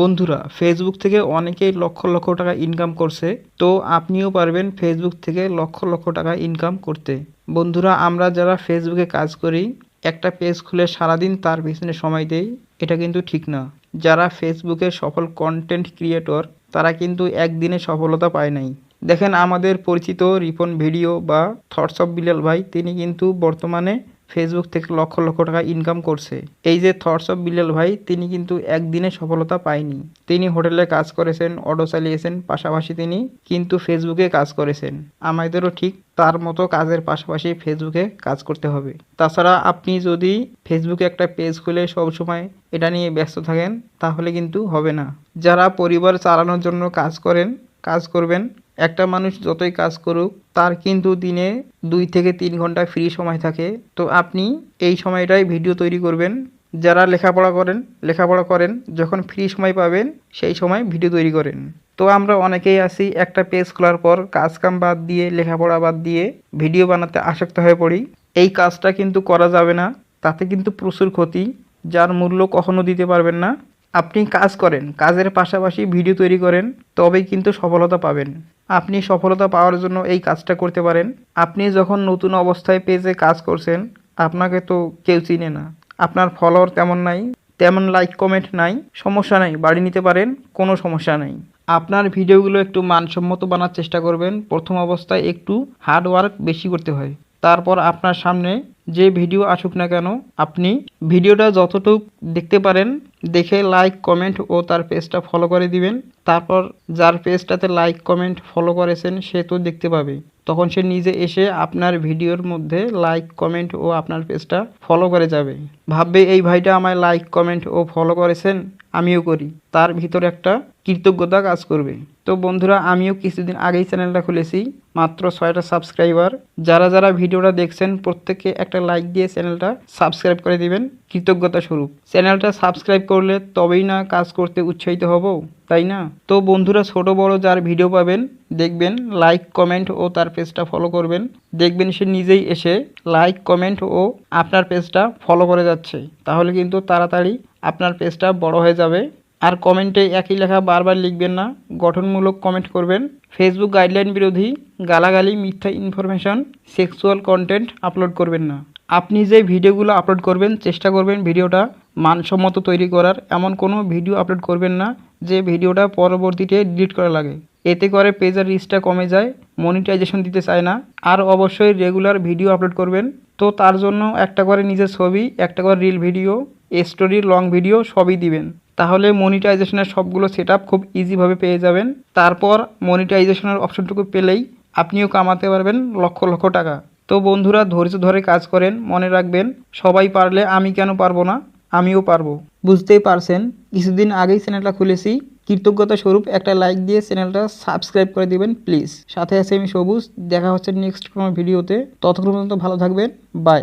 বন্ধুরা ফেসবুক থেকে অনেকেই লক্ষ লক্ষ টাকা ইনকাম করছে, তো আপনিও পারবেন ফেসবুক থেকে লক্ষ লক্ষ টাকা ইনকাম করতে। বন্ধুরা, আমরা যারা ফেসবুকে কাজ করি, একটা পেজ খুলে সারাদিন তার পিছনে সময় দেই, এটা কিন্তু ঠিক না। যারা ফেসবুকে সফল কন্টেন্ট ক্রিয়েটর তারা কিন্তু একদিনে সফলতা পায় নাই। দেখেন আমাদের পরিচিত রিপন ভিডিও বা থটস অফ বিলাল ভাই, তিনি কিন্তু বর্তমানে ফেসবুক থেকে লক্ষ লক্ষ টাকা ইনকাম করছে। এই যে থটস অফ বিলাল ভাই, তিনি কিন্তু একদিনে সফলতা পায়নি। তিনি হোটেলে কাজ করেছেন অটো চালিয়েছেন, পাশাপাশি তিনি কিন্তু ফেসবুকে কাজ করেছেন। আমাদেরও ঠিক তার মতো কাজের পাশাপাশি ফেসবুকে কাজ করতে হবে। তাছাড়া আপনি যদি ফেসবুকে একটা পেজ খুলে সবসময় এটা নিয়ে ব্যস্ত থাকেন, তাহলে কিন্তু হবে না। যারা পরিবার চালানোর জন্য কাজ করেন, কাজ করবেন একটা মানুষ যতই কাজ করুক, তার কিন্তু দিনে দুই থেকে তিন ঘণ্টা ফ্রি সময় থাকে। তো আপনি এই সময়টাই ভিডিও তৈরি করবেন। যারা লেখাপড়া করেন লেখাপড়া করেন, যখন ফ্রি সময় পাবেন, সেই সময় ভিডিও তৈরি করেন। তো আমরা অনেকেই আছি, একটা পেজ খোলার পর কাজ কাম বাদ দিয়ে, লেখাপড়া বাদ দিয়ে ভিডিও বানাতে আসক্ত হয়ে পড়ি। এই কাজটা কিন্তু করা যাবে না। তাতে কিন্তু প্রচুর ক্ষতি, যার মূল্য কখনো দিতে পারবেন না। আপনি কাজ করেন, কাজের পাশাপাশি ভিডিও তৈরি করেন, তবেই কিন্তু সফলতা পাবেন। আপনি সফলতা পাওয়ার জন্য এই কাজটা করতে পারেন। আপনি যখন নতুন অবস্থায় পেজে কাজ করছেন, আপনাকে তো কেউ চিনে না। আপনার ফলোয়ার তেমন নাই, তেমন লাইক কমেন্ট নাই, সমস্যা নাই, বাড়ি নিতে পারেন, কোনো সমস্যা নাই। আপনার ভিডিওগুলো একটু মানসম্মত বানার চেষ্টা করবেন, প্রথম অবস্থায় একটু হার্ড ওয়ার্ক বেশি করতে হয়। তারপর আপনার সামনে যে ভিডিও আসুক না কেন, আপনি ভিডিওটা যতটুক দেখতে পারেন দেখে লাইক কমেন্ট ও তার পেজটা ফলো করে দিবেন। তারপর যার পেজটাতে লাইক কমেন্ট ফলো করেছেন, সে তো দেখতে পাবে। তখন সে নিজে এসে আপনার ভিডিওর মধ্যে লাইক কমেন্ট ও আপনার পেজটা ফলো করে যাবে। ভাববে, এই ভাইটা আমায় লাইক কমেন্ট ও ফলো করেছেন, আমিও করি। তার ভিতরে একটা কৃতজ্ঞতা কাজ করবে। তো বন্ধুরা, আমিও কিছুদিন আগেই চ্যানেলটা খুলেছি, মাত্র ছয়টা সাবস্ক্রাইবার যারা যারা ভিডিওটা দেখছেন, প্রত্যেককে একটা লাইক দিয়ে চ্যানেলটা সাবস্ক্রাইব করে দিবেন, কৃতজ্ঞতা স্বরূপ। চ্যানেলটা সাবস্ক্রাইব করলে তবেই না কাজ করতে উৎসাহিত হব, তাই না? তো বন্ধুরা, ছোট বড় যার ভিডিও পাবেন, দেখবেন লাইক কমেন্ট ও তার পেজটা ফলো করবেন। দেখবেন সে নিজেই এসে লাইক কমেন্ট ও আপনার পেজটা ফলো করে যাচ্ছে। তাহলে কিন্তু তাড়াতাড়ি আপনার পেজটা বড় হয়ে যাবে। আর কমেন্টে একই লেখা বারবার লিখবেন না, গঠনমূলক কমেন্ট করবেন। ফেসবুক গাইডলাইন বিরোধী গালাগালি, মিথ্যা ইনফরমেশন সেক্সুয়াল কন্টেন্ট আপলোড করবেন না। আপনি যে ভিডিওগুলো আপলোড করবেন, চেষ্টা করবেন ভিডিওটা মানসম্মত তৈরি করার এমন কোনো ভিডিও আপলোড করবেন না যে ভিডিওটা পরবর্তীতে ডিলিট করা লাগে। এতে করে পেজের রিচটা কমে যায়, মনিটাইজেশন দিতে চায় না, আর অবশ্যই রেগুলার ভিডিও আপলোড করবেন। তো তার জন্য একটা করে নিজের ছবি, একটা করে reel video story long video সবই দিবেন। তাহলে মনিটাইজেশনের সবগুলো সেট খুব ইজিভাবে পেয়ে যাবেন। তারপর মনিটাইজেশনের অপশনটুকু পেলেই আপনিও কামাতে পারবেন লক্ষ লক্ষ টাকা। তো বন্ধুরা, ধৈর্য ধরে কাজ করেন, মনে রাখবেন, সবাই পারলে আমি কেন পারব না? আমিও পারব। বুঝতেই পারছেন, কিছুদিন আগেই চ্যানেলটা খুলেছি। কৃতজ্ঞতা স্বরূপ একটা লাইক দিয়ে চ্যানেলটা সাবস্ক্রাইব করে দিবেন, প্লিজ। সাথে আছে আমি সবুজ, দেখা হচ্ছে নেক্সট কোনো ভিডিওতে। ততক্ষণ পর্যন্ত ভালো থাকবেন, বাই।